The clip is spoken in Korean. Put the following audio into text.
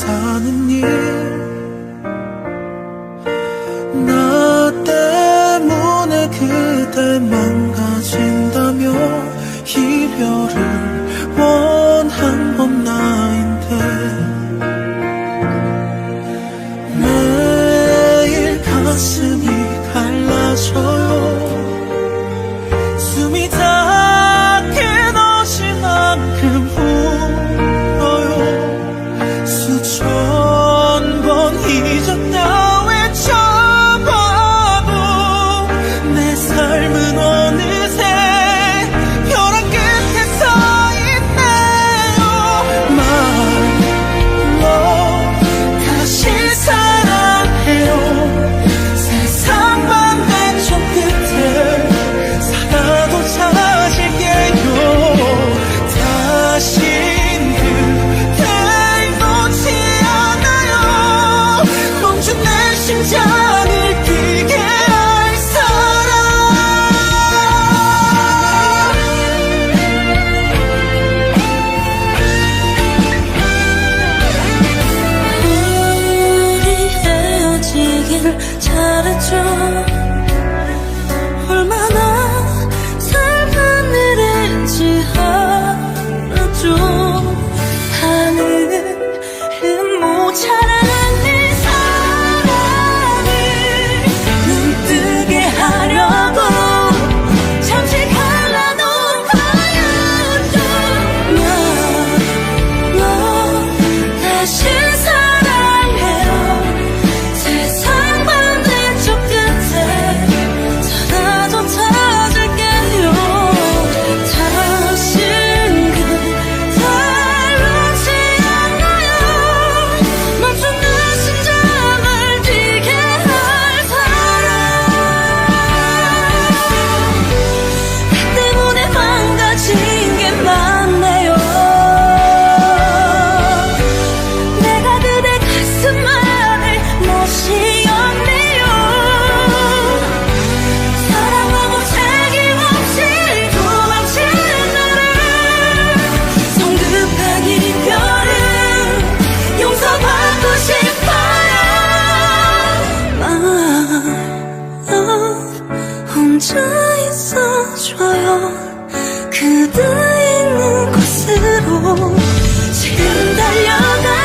사는 일 나 때문에 그댈 망가진다며 이별을 원한 건 나인데. 매일 가슴이 갈라져요. 숨이 다 一直到 앉아 있어줘요. 그대 있는 곳으로 지금 달려가